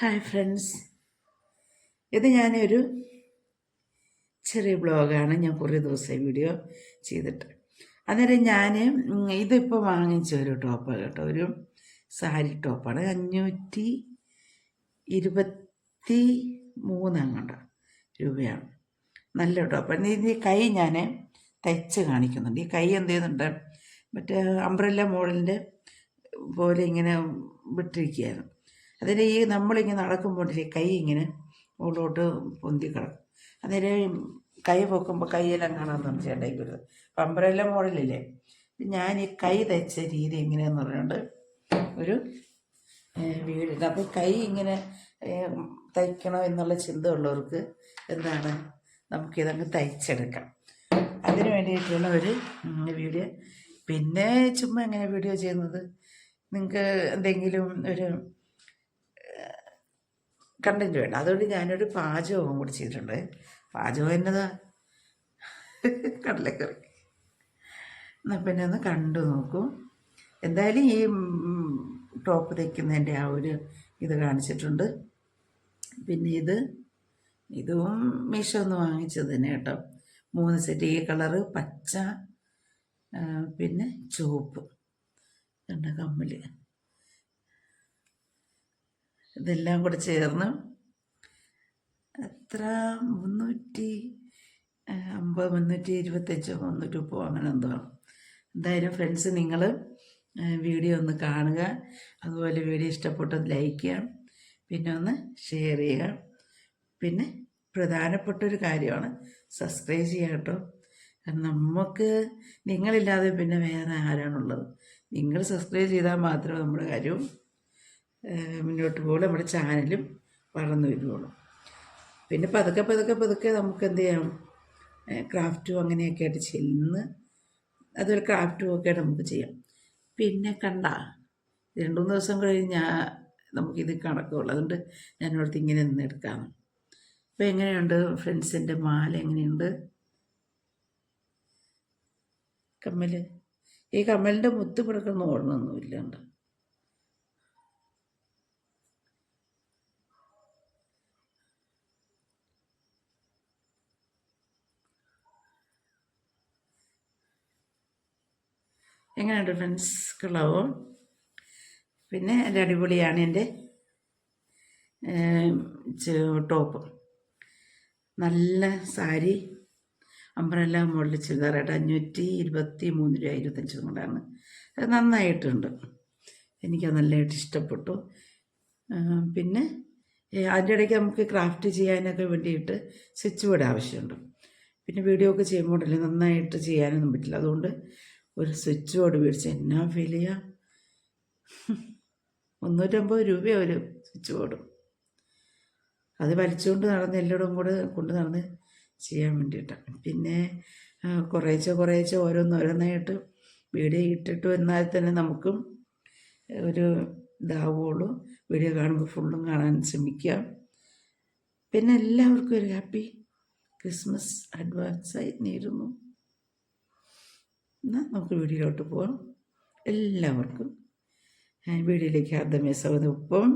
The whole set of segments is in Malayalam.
ഹായ് ഫ്രണ്ട്സ് ഇത് ഞാനൊരു ചെറിയ ബ്ലോഗാണ് ഞാൻ കുറേ ദിവസമായി വീഡിയോ ചെയ്തിട്ട്. അന്നേരം ഞാൻ ഇതിപ്പോൾ വാങ്ങിച്ച ഒരു ടോപ്പ് കേട്ടോ. ഒരു സാരി ടോപ്പാണ്. അഞ്ഞൂറ്റി ഇരുപത്തി മൂന്നങ്ങണ്ട രൂപയാണ്. നല്ല ടോപ്പാണ് ഇത് ഈ കൈ ഞാൻ തയ്ച്ച് കാണിക്കുന്നുണ്ട്. ഈ കൈ എന്ത് ചെയ്യുന്നുണ്ട്? മറ്റേ അംബ്രല്ല മോഡലിന്റെ പോലെ ഇങ്ങനെ വിട്ടിരിക്കുകയാണ് അതിന് ഈ നമ്മളിങ്ങനെ നടക്കുമ്പോൾ കൈ ഇങ്ങനെ മുകളിലോട്ട് പൊന്തിക്കണം അന്നേരം കൈ പൊക്കുമ്പോൾ കൈയെല്ലാം കാണാൻ തോന്നും ചേട്ടായിക്ക് വരുന്നത് അപ്പം അമ്പരല്ല മോഡലില്ലേ ഞാൻ ഈ കൈ തയ്ച്ച രീതി എങ്ങനെയാന്ന് പറഞ്ഞുകൊണ്ട് ഒരു വീട്. അപ്പോൾ കൈ ഇങ്ങനെ തയ്ക്കണം എന്നുള്ള ചിന്ത ഉള്ളവർക്ക് എന്താണ് നമുക്കിതങ്ങ് തയ്ച്ചെടുക്കാം. അതിന് വേണ്ടിയിട്ടുള്ള ഒരു വീഡിയോ. പിന്നെ ചുമ്മാ എങ്ങനെ വീഡിയോ ചെയ്യുന്നത്? നിങ്ങൾക്ക് എന്തെങ്കിലും ഒരു കണ്ടന്റ് വേണ്ട. അതുകൊണ്ട് ഞാനൊരു പാചകവും കൂടി ചെയ്തിട്ടുണ്ട്. പാചകം എന്നതാ? കടലക്കറി. എന്നാൽ പിന്നെ ഒന്ന് കണ്ടു നോക്കൂ. എന്തായാലും ഈ ടോപ്പ് തയ്ക്കുന്നതിന്റെ ആ ഒരു ഇത് കാണിച്ചിട്ടുണ്ട്. പിന്നെ ഇത് ഇതും മീഷോ ഒന്ന് വാങ്ങിച്ചത് തന്നെ കേട്ടോ. മൂന്ന് സെറ്റ്. ഈ കളറ് പച്ച പിന്നെ ചുവപ്പ്. രണ്ട് കമ്മൽ ഇതെല്ലാം കൂടെ ചേർന്ന് എത്ര? മുന്നൂറ്റി അമ്പത് മുന്നൂറ്റി ഇരുപത്തഞ്ചോ മുന്നൂറ്റി മുപ്പോ അങ്ങനെ എന്തോ. എന്തായാലും ഫ്രണ്ട്സ് നിങ്ങൾ വീഡിയോ ഒന്ന് കാണുക. അതുപോലെ വീഡിയോ ഇഷ്ടപ്പെട്ടത് ലൈക്ക് ചെയ്യാം പിന്നെ ഒന്ന് ഷെയർ ചെയ്യുക. പിന്നെ പ്രധാനപ്പെട്ട ഒരു കാര്യമാണ് സബ്സ്ക്രൈബ് ചെയ്യുക കേട്ടോ. കാരണം നമുക്ക് നിങ്ങളില്ലാതെ പിന്നെ വേറെ ആരാണുള്ളത്? നിങ്ങൾ സബ്സ്ക്രൈബ് ചെയ്താൽ മാത്രമേ നമ്മുടെ കാര്യവും മുന്നോട്ട് പോകുള്ളൂ. നമ്മുടെ ചാനലും വളർന്നു വരുവുള്ളൂ. പിന്നെ പതുക്കെ പതുക്കെ പതുക്കെ നമുക്ക് എന്ത് ചെയ്യാം? ക്രാഫ്റ്റും അങ്ങനെയൊക്കെ ആയിട്ട് ചെന്ന് അതുപോലെ ക്രാഫ്റ്റും ഒക്കെ ആയിട്ട് നമുക്ക് ചെയ്യാം. പിന്നെ കണ്ട രണ്ടു മൂന്ന് ദിവസം കഴിഞ്ഞാൽ നമുക്കിത് കണക്കുള്ളൂ. അതുകൊണ്ട് ഞാൻ ഇവിടുത്തെ ഇങ്ങനെ നിന്ന് എടുക്കാം. അപ്പോൾ എങ്ങനെയുണ്ട്? ഫ്രണ്ട്സിന്റെ മാല എങ്ങനെയുണ്ട്? കമ്മൽ ഈ കമ്മലിന്റെ മുത്ത് പിടക്കൊന്നും ഓടണമൊന്നുമില്ല എങ്ങനെയുണ്ട് ഫ്രണ്ട്സ് കളവും പിന്നെ എന്റെ അടിപൊളിയാണ് എന്റെ ടോപ്പ്. നല്ല സാരി അമ്പ്രല്ല മുകളിൽ ചുരിദാറായിട്ട് അഞ്ഞൂറ്റി ഇരുപത്തി മൂന്ന് രൂപ ഇരുപത്തഞ്ച് കൊണ്ടാണ്. അത് നന്നായിട്ടുണ്ട്. എനിക്കത് നല്ലതായിട്ട് ഇഷ്ടപ്പെട്ടു. പിന്നെ അതിന്റെ ഇടയ്ക്ക് നമുക്ക് ക്രാഫ്റ്റ് ചെയ്യാനൊക്കെ വേണ്ടിയിട്ട് സ്വിച്ച് ബോർഡ് ആവശ്യമുണ്ട്. പിന്നെ വീഡിയോ ഒക്കെ ചെയ്യുമ്പോഴല്ലേ നന്നായിട്ട് ചെയ്യാനൊന്നും പറ്റില്ല. അതുകൊണ്ട് ഒരു സ്വിച്ച് ബോർഡ് മേടിച്ച് എന്നാ വിലയാ? മുന്നൂറ്റമ്പത് രൂപയാണ് ഒരു സ്വിച്ച് ബോർഡ്. അത് വലിച്ചുകൊണ്ട് നടന്ന് എല്ലായിടും കൂടെ കൊണ്ട് നടന്ന് ചെയ്യാൻ വേണ്ടിയിട്ടാണ് പിന്നെ കുറേശ്ശെ കുറേശ്ശെ ഓരോന്നോരോന്നായിട്ട് വീഡിയോ ഇട്ടിട്ട് വന്നാൽ തന്നെ നമുക്കും ഒരു ഇതാവുള്ളൂ. വീഡിയോ കാണുമ്പോൾ ഫുള്ളും കാണാൻ ശ്രമിക്കാം. പിന്നെ എല്ലാവർക്കും ഒരു ഹാപ്പി ക്രിസ്മസ് അഡ്വാൻസായി നേരുന്നു. എന്നാൽ നമുക്ക് വീഡിയോയിലോട്ട് പോകാം എല്ലാവർക്കും ഞാൻ വീഡിയോയിലേക്ക് ആദ്യമേ സ്വാഗതം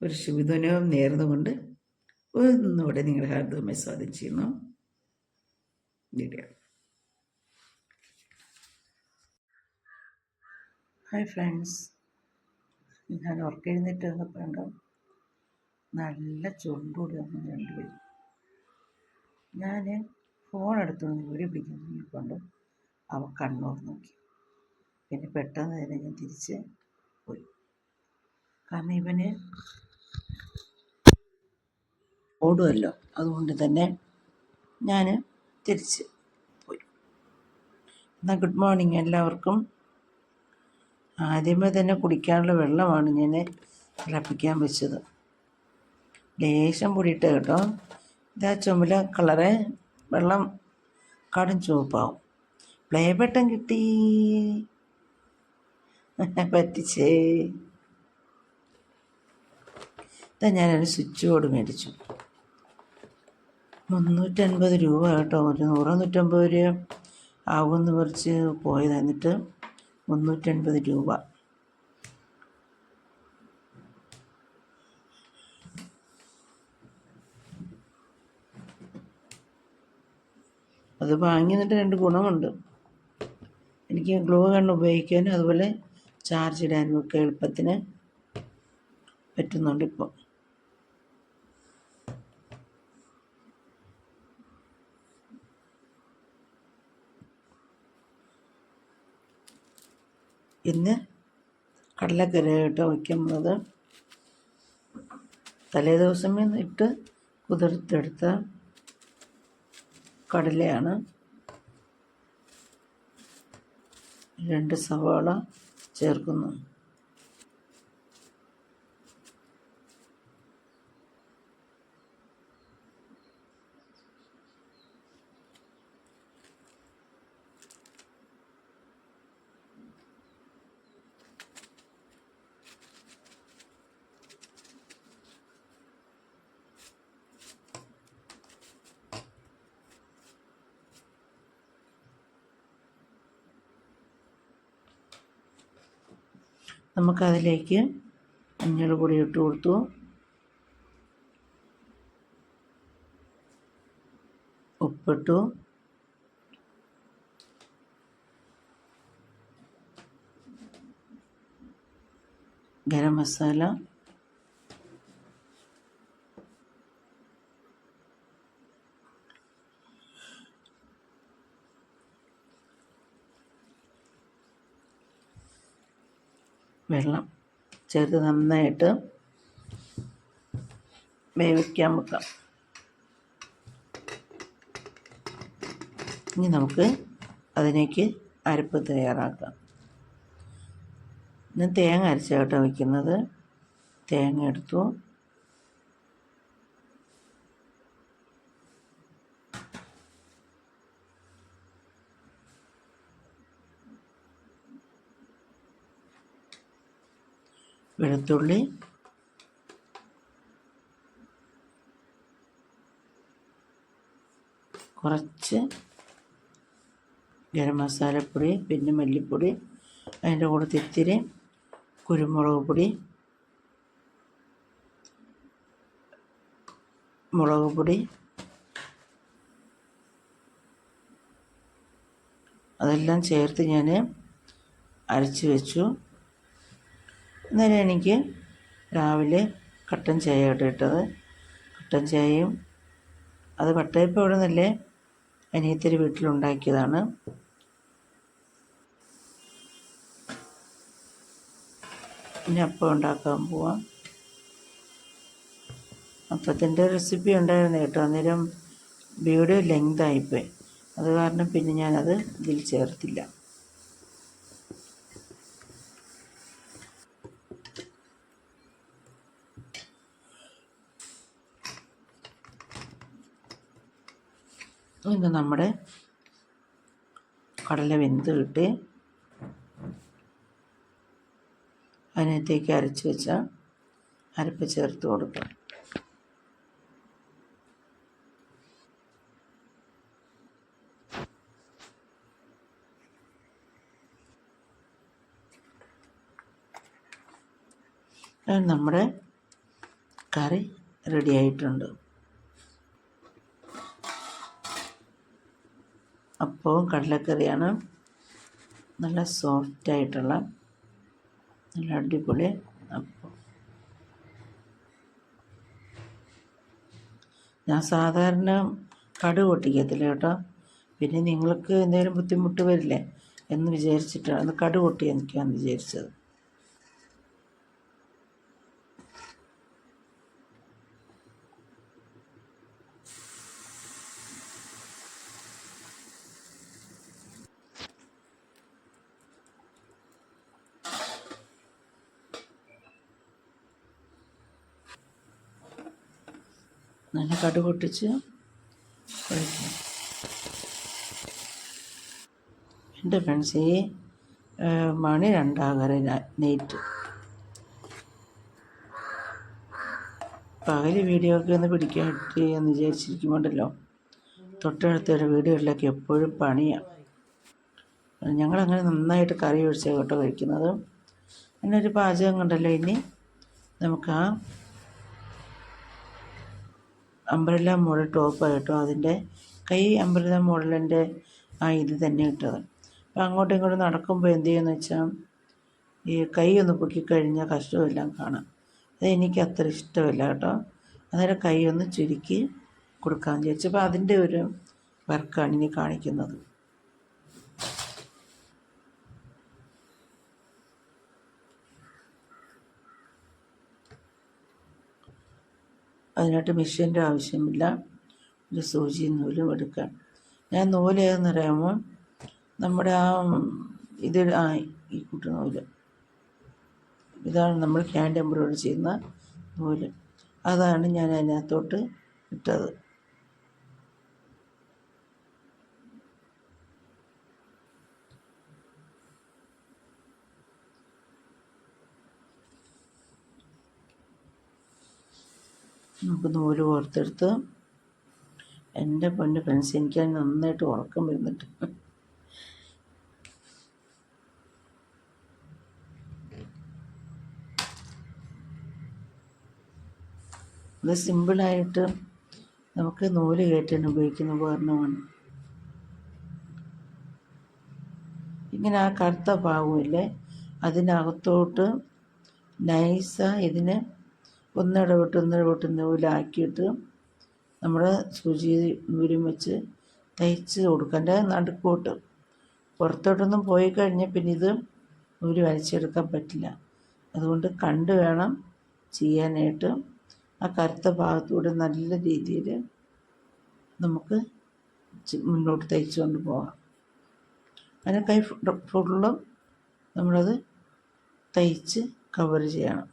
ഒരു ശുഭിധനവും നേർന്നുകൊണ്ട് ഒന്നുകൂടെ നിങ്ങളുടെ ഹാർദവമായി സ്വാഗതം ചെയ്യുന്നു. Hi friends. ഞാൻ ഉറക്കെഴുന്നേറ്റ് വന്നപ്പോൾ നല്ല ചുണ്ടൂടി വന്നു രണ്ടുപേരും ഞാൻ ഫോൺ എടുത്തുകൊണ്ട് വീഡിയോ പിടിക്കാൻ കൊണ്ട് അവ കണ്ണൂർ നോക്കി. പിന്നെ പെട്ടെന്ന് തന്നെ ഞാൻ തിരിച്ച് പോയി. കാരണം ഇവന് ഓടുമല്ലോ. അതുകൊണ്ട് തന്നെ ഞാൻ തിരിച്ച് പോയി. എന്നാൽ ഗുഡ് മോർണിംഗ് എല്ലാവർക്കും. ആദ്യമേ തന്നെ കുടിക്കാനുള്ള വെള്ളമാണ് ഞാൻ തിളപ്പിക്കാൻ വെച്ചത്. ലേശം പൊടിയിട്ട് കേട്ടോ. ഇതാ ചുമല കളറ് വെള്ളം കടും ചുവപ്പാവും. പ്ലേ ബട്ടൺ കിട്ടി. പറ്റിച്ചേ. ഇതാ ഞാനൊരു സ്വിച്ച് ബോർഡ് മേടിച്ചു. മുന്നൂറ്റൻപത് രൂപ കേട്ടോ. ഒരു നൂറ് നൂറ്റമ്പത് രൂപ ആകുമെന്ന് പറിച്ച് പോയത്. എന്നിട്ട് മുന്നൂറ്റൻപത് രൂപ. അത് വാങ്ങി എന്നിട്ട് രണ്ട് ഗുണമുണ്ട്. എനിക്ക് ഗ്ലൂ ഗൺ ഉപയോഗിക്കാനും അതുപോലെ ചാർജ് ഇടാനും ഒക്കെ എളുപ്പത്തിന് പറ്റുന്നുണ്ട് ഇപ്പോൾ ഇന്ന് കടലക്കറി കേട്ടോ വയ്ക്കുന്നത്. തലേ ദിവസം ഇട്ട് കുതിർത്തെടുത്ത കടലയാണ്. രണ്ട് സവാള ചേർക്കുന്നു. നമുക്കതിലേക്ക് മഞ്ഞൾ പൊടി ഇട്ട് കൊടുത്തു. ഉപ്പിട്ടു. ഗരം മസാല. വെള്ളം ചേർത്ത് നന്നായിട്ട് വേവിക്കാൻ വെക്കാം. ഇനി നമുക്ക് അതിലേക്ക് അരപ്പ് തയ്യാറാക്കാം. ഞാൻ തേങ്ങ അരച്ചാട്ടോ വയ്ക്കുന്നത് തേങ്ങ എടുത്തു. വെളുത്തുള്ളി. കുറച്ച് ഗരം മസാലപ്പൊടി പിന്നെ മല്ലിപ്പൊടി അതിന്റെ കൂടെ ഇത്തിരി കുരുമുളക് പൊടി മുളക് പൊടി അതെല്ലാം ചേർത്ത് ഞാൻ അരച്ച് വെച്ചു. അന്നേരം എനിക്ക് രാവിലെ കട്ടൻ ചായ കേട്ടോ ഇട്ടത്. കട്ടൻ ചായയും അത് വട്ടയപ്പം ഇവിടെ നിന്നല്ലേ അനിയത്തിരി വീട്ടിലുണ്ടാക്കിയതാണ്. ഇനി അപ്പം ഉണ്ടാക്കാൻ പോവാം. അപ്പത്തിന്റെ റെസിപ്പി ഉണ്ടായിരുന്നു കേട്ടോ. അന്നേരം വീഡിയോ ലെങ്ത് ആയിപ്പോയി. അത് കാരണം പിന്നെ ഞാനത് ഇതിൽ ചേർത്തില്ല. ഇത് നമ്മുടെ കടല വെന്ത് കിട്ടി അതിനകത്തേക്ക് അരച്ച് വെച്ച അരപ്പ് ചേർത്ത് കൊടുക്കാം. നമ്മുടെ കറി റെഡി ആയിട്ടുണ്ട്. അപ്പവും കടലക്കറിയാണ് നല്ല സോഫ്റ്റായിട്ടുള്ള നല്ല അടിപൊളി അപ്പം ഞാൻ സാധാരണ കടുക് പൊട്ടിക്കത്തില്ല കേട്ടോ. പിന്നെ നിങ്ങൾക്ക് എന്തെങ്കിലും ബുദ്ധിമുട്ട് വരില്ലേ എന്ന് വിചാരിച്ചിട്ടാണ്. അത് കടുക് പൊട്ടി എനിക്കാന്ന് വിചാരിച്ചത്. നല്ല കടു പൊട്ടിച്ച് ഒഴിക്കാം എന്റെ ഫ്രണ്ട്സ് ഈ മണി രണ്ടാകര നെയ്റ്റ്. പകൽ വീഡിയോ ഒക്കെ ഒന്ന് പിടിക്കാൻ എന്ന് വിചാരിച്ചിരിക്കുമ്പോണ്ടല്ലോ. തൊട്ടടുത്തൊരു വീടുകളിലൊക്കെ എപ്പോഴും പണിയാണ് ഞങ്ങളങ്ങനെ നന്നായിട്ട് കറി ഒഴിച്ചാൽ കേട്ടോ കഴിക്കുന്നത്. അങ്ങനെ ഒരു പാചകം കണ്ടല്ലോ ഇനി. നമുക്ക് ആ അംബ്രല്ല മോഡൽ ടോപ്പായിട്ടോ അതിന്റെ കൈ അമൃത മോഡലിന്റെ ആ ഇത് തന്നെ ഇട്ടത്. അപ്പം അങ്ങോട്ടും ഇങ്ങോട്ടും നടക്കുമ്പോൾ എന്ത് ചെയ്യുമെന്ന് വെച്ചാൽ ഈ കൈ ഒന്ന് പൊക്കിക്കഴിഞ്ഞാൽ കഷ്ടമെല്ലാം കാണാം. അത് എനിക്ക് അത്ര ഇഷ്ടമല്ല കേട്ടോ. അന്നേരം കൈ ഒന്ന് ചുരുക്കി കൊടുക്കാമെന്ന് ചോദിച്ചപ്പോൾ അതിന്റെ ഒരു വർക്കാണ് ഇനി കാണിക്കുന്നത്. അതിനായിട്ട് മെഷീന്റെ ആവശ്യമില്ല. ഒരു സൂചി നൂലും എടുക്കാം. ഞാൻ നൂൽ അറിയാമോ? നമ്മുടെ ആ ഇത് ആ ഈ കുട്ടി നൂൽ. ഇതാണ് നമ്മൾ ഹാൻഡ് എംബ്രോയിഡറി ചെയ്യുന്ന നൂൽ. അതാണ് ഞാൻ അതിനകത്തോട്ട് ഇട്ടത്. നമുക്ക് നൂൽ കോർത്തെടുത്ത് എന്റെ പൊന്ന് ഫ്രണ്ട്സ് എനിക്ക് നന്നായിട്ട് ഉറക്കം വരുന്നുണ്ട്. അത് സിമ്പിളായിട്ട് നമുക്ക് നൂൽ കയറ്റാൻ ഉപയോഗിക്കുന്ന ഉപകരണമാണ്. ഇങ്ങനെ ആ കറുത്ത ഭാഗമില്ലേ അതിനകത്തോട്ട് നൈസ ഇതിനെ ഒന്നിടവിട്ട് ഒന്നിടവിട്ട് നൂലാക്കിയിട്ട് നമ്മൾ സൂചി നൂലും വെച്ച് തയ്ച്ച് കൊടുക്കേണ്ട നടുക്കോട്ട്. പുറത്തോട്ടൊന്നും പോയി കഴിഞ്ഞാൽ പിന്നെ ഇത് നൂൽ വലിച്ചെടുക്കാൻ പറ്റില്ല. അതുകൊണ്ട് കണ്ട് വേണം ചെയ്യാനായിട്ട്. ആ കറുത്ത ഭാഗത്തൂടെ നല്ല രീതിയിൽ നമുക്ക് മുന്നോട്ട് തയ്ച്ചു കൊണ്ട് പോകാം. അങ്ങനെ കൈ ഫുള്ളും നമ്മളത് തയ്ച്ച് കവർ ചെയ്യണം.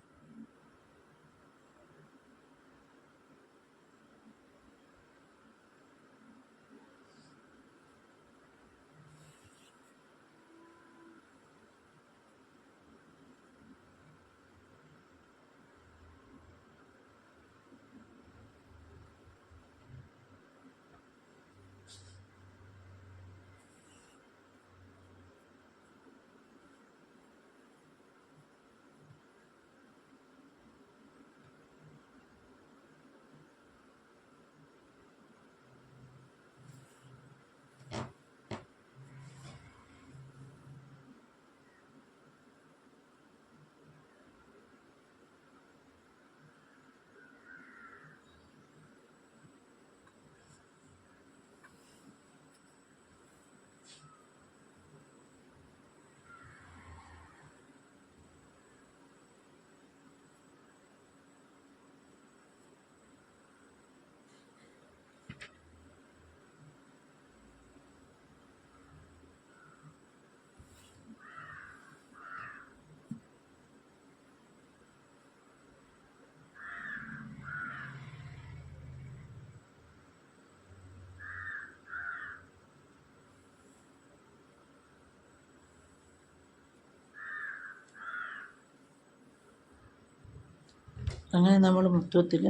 അങ്ങനെ നമ്മൾ മൊത്തത്തിൽ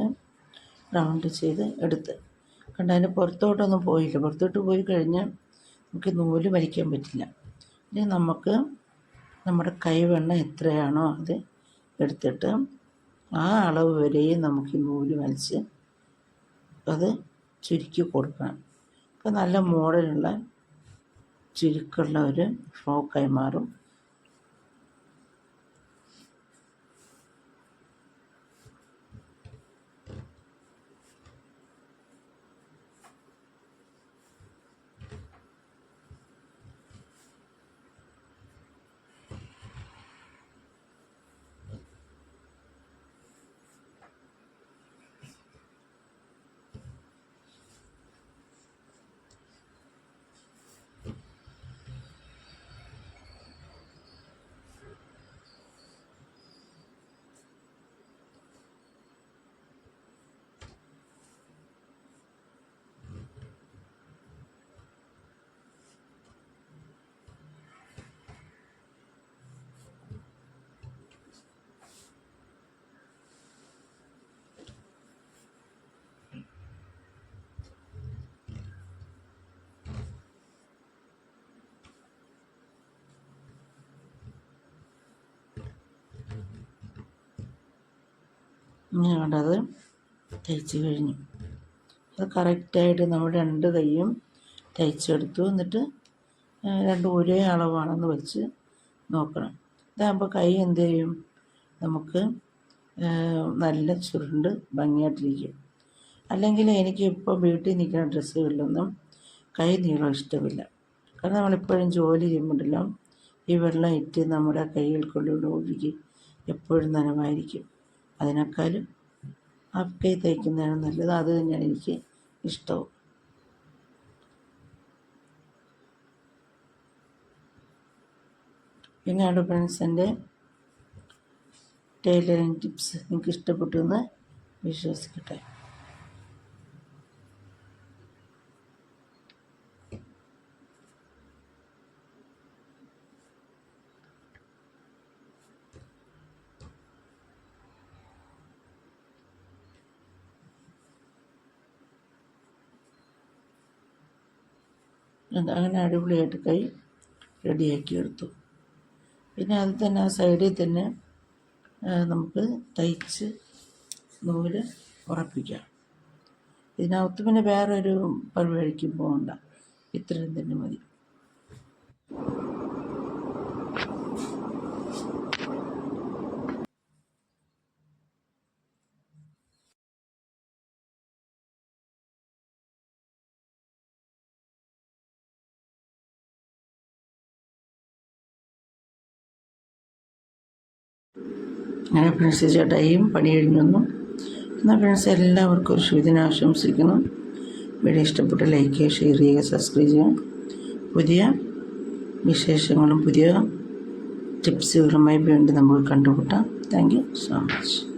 റൗണ്ട് ചെയ്ത് എടുത്ത്. കണ്ട അതിന് പുറത്തോട്ടൊന്നും പോയില്ല. പുറത്തോട്ട് പോയി കഴിഞ്ഞാൽ നമുക്ക് നൂൽ വലിക്കാൻ പറ്റില്ല. ഇനി നമുക്ക് നമ്മുടെ കൈവെണ്ണ എത്രയാണോ അത് എടുത്തിട്ട് ആ അളവ് വരെയും നമുക്ക് നൂൽ വലിച്ച് അത് ചുരുക്കി കൊടുക്കണം. അപ്പോൾ നല്ല മോഡലുള്ള ചുരുക്കുള്ള ഒരു ഫ്രോക്കായി മാറും. കണ്ടത് തയ്ച്ച് കഴിഞ്ഞു. അത് കറക്റ്റായിട്ട് നമ്മൾ രണ്ട് കൈയും തയ്ച്ചെടുത്തു എന്നിട്ട് രണ്ടും ഒരേ അളവാണെന്ന് വെച്ച് നോക്കണം. ഇതാകുമ്പോൾ കൈ എന്ത് ചെയ്യും? നമുക്ക് നല്ല ചുരുണ്ട് ഭംഗിയായിട്ടിരിക്കും. അല്ലെങ്കിൽ എനിക്ക് ഇപ്പോൾ വീട്ടിൽ നിൽക്കുന്ന ഡ്രസ്സുകളിലൊന്നും കൈ നീളം ഇഷ്ടമില്ല. കാരണം നമ്മളിപ്പോഴും ജോലി ചെയ്യുമ്പോഴെല്ലാം ഈ വെള്ളം ഇറ്റ് നമ്മുടെ കൈകൾക്കുള്ളിലൂടെ ഒഴുകി എപ്പോഴും നനവായിരിക്കും. അതിനേക്കാളും ഹാഫ് കൈ തയ്ക്കുന്നതാണ് നല്ലത്. അത് തന്നെയാണ് എനിക്ക് ഇഷ്ടവും. പിന്നെയാണ് ഫ്രണ്ട്സ് എന്റെ ടൈലറിങ് ടിപ്സ് നിങ്ങൾക്ക് ഇഷ്ടപ്പെട്ടു എന്ന് വിശ്വസിക്കട്ടെ. അങ്ങനെ അടിപൊളിയായിട്ട് കൈ റെഡിയാക്കി എടുത്തു. പിന്നെ അതിൽ തന്നെ ആ സൈഡിൽ തന്നെ നമുക്ക് തയ്ച്ച് നൂൽ ഉറപ്പിക്കാം. ഇതിനകത്ത് പിന്നെ വേറൊരു പരിപാടിക്കും പോകണ്ട. ഇത്രയും തന്നെ മതി. അങ്ങനെ ഫ്രണ്ട്സ് ചേട്ടായിയും പണി കഴിഞ്ഞു വന്നു. എന്നാൽ ഫ്രണ്ട്സ് എല്ലാവർക്കും ഒരു ശുഭദിനം ആശംസിക്കുന്നു. വീഡിയോ ഇഷ്ടപ്പെട്ട ലൈക്ക് ചെയ്യുക ഷെയർ ചെയ്യുക സബ്സ്ക്രൈബ് ചെയ്യുക. പുതിയ വിശേഷങ്ങളും പുതിയ ടിപ്സുകളുമായി വീണ്ടും നമുക്ക് കണ്ടുമുട്ടാം. Thank you so much